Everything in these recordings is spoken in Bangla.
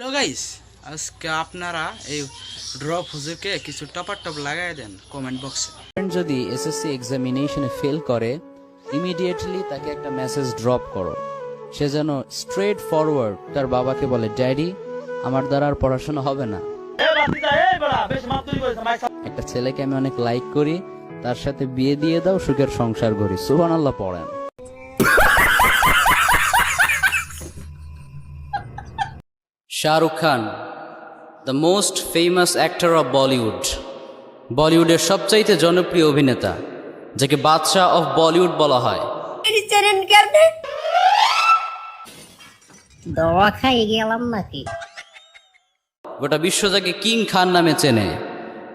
হ্যালো গাইস, আজকে আপনারা এই ড্রপ হুজুরকে কিছু টপার টপ লাগাই দেন কমেন্ট বক্সে যদি এসএসসি এক্সামিনেশনে ফেল করে ইমিডিয়েটলি তাকে একটা মেসেজ ড্রপ করো। সে যেন স্ট্রেট ফরওয়ার্ড তার বাবাকে বলে ড্যাডি আমার দ্বারা আর পড়াশোনা হবে না। একটা ছেলেকে আমি অনেক লাইক করি, তার সাথে বিয়ে দিয়ে দাও, সুখের সংসার করি। সুহান আল্লাহ পড়েন। Shahrukh Khan the most famous actor of Bollywood বলিউডের সবচাইতে জনপ্রিয় অভিনেতা যাকে বাদশাহ অফ বলিউড বলা হয়। চরণ খাই গেলাম নাকি? গোটা বিশ্ব যাকে কিং খান নামে চেনে।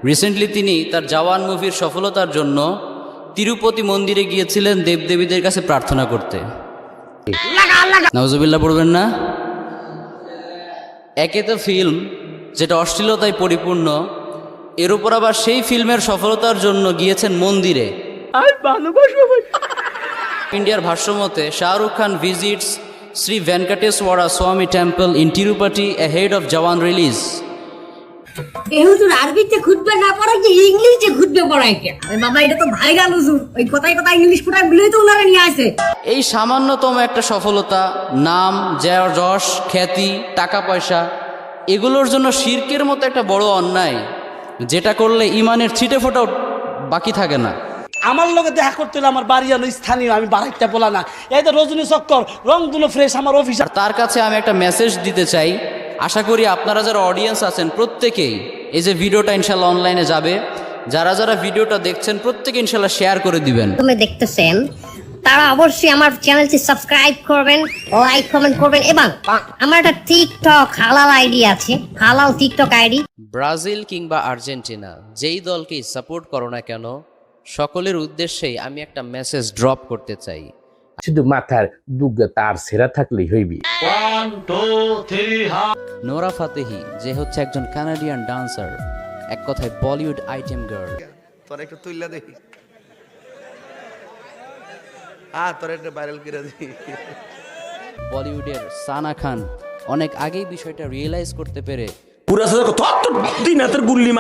রিসেন্টলি তিনি তার জওয়ান মুভির সফলতার জন্য তিরুপতি মন্দিরে গিয়েছিলেন দেবদেবীদের কাছে প্রার্থনা করতে। নওজবিল্লা পড়বেন না? একে তো ফিল্ম যেটা অশ্লীলতায় পরিপূর্ণ এর উপর আবার সেই ফিল্মের সফলতার জন্য গিয়েছেন মন্দিরে। ইন্ডিয়ার ভাষ্যমতে Shahrukh Khan visits Shri Venkateswara Swamy temple in Tirupati head of Jawan release হুজুর আরবিতে খুঁজবে না পড়াই যে ইংলিশে খুঁজবে পড়াই কে? আরে বাবা এটা তো ভাইরাল হুজুর। ওই কথায় কথায় ইংলিশ ফুটায় বলেই তো ওনারা নিয়ে আসে। এই সামান্যতম একটা সফলতা নাম জয় যশ খ্যাতি টাকা পয়সা এগুলোর জন্য শির্কের মতো একটা বড় অন্যায় যেটা করলে ইমানের ছিটে ফোটাও বাকি থাকে না। আমার লগে দেখা করতে হলে আমার বাড়ি আনো স্থানীয় আমি বাড়াইতে বলা না। এই তো রজনী চক্কর রং দুলো ফ্রেশ আমার অফিস আর তার কাছে আমি একটা মেসেজ দিতে চাই আশা করি আপনারা যারা অডিয়েন্স আছেন প্রত্যেকেই এই যে ভিডিওটা ইনশাল্লাহ অনলাইনে যাবে যারা যারা ভিডিওটা দেখছেন প্রত্যেকে ইনশাল্লাহ শেয়ার করে দিবেন। তুমি দেখতেছেন তারা অবশ্যই আমার চ্যানেলটি সাবস্ক্রাইব করবেন লাইক কমেন্ট করবেন এবং আমার একটা টিকটক হালাল আইডি আছে হালাল টিকটক আইডি ব্রাজিল কিংবা আর্জেন্টিনা যেই দলকেই সাপোর্ট করো না কেন সকলের উদ্দেশ্যেই আমি একটা মেসেজ ড্রপ করতে চাই। শুধু মাথার দুগ্গা তার সেরা থাকলেই হইবি। নোরা ফাতেহি যে হচ্ছে একজন কানাডিয়ান ডান্সার এক কথায় বলিউড আইটেম গার্ল তোর একটু তুললা দেখি। হ্যাঁ তোর একটু ভাইরাল করে দেখি। বলিউডের সানা খান অনেক আগেই বিষয়টা রিয়েলাইজ করতে পেরে পুরা দিন হাতের গুল্লি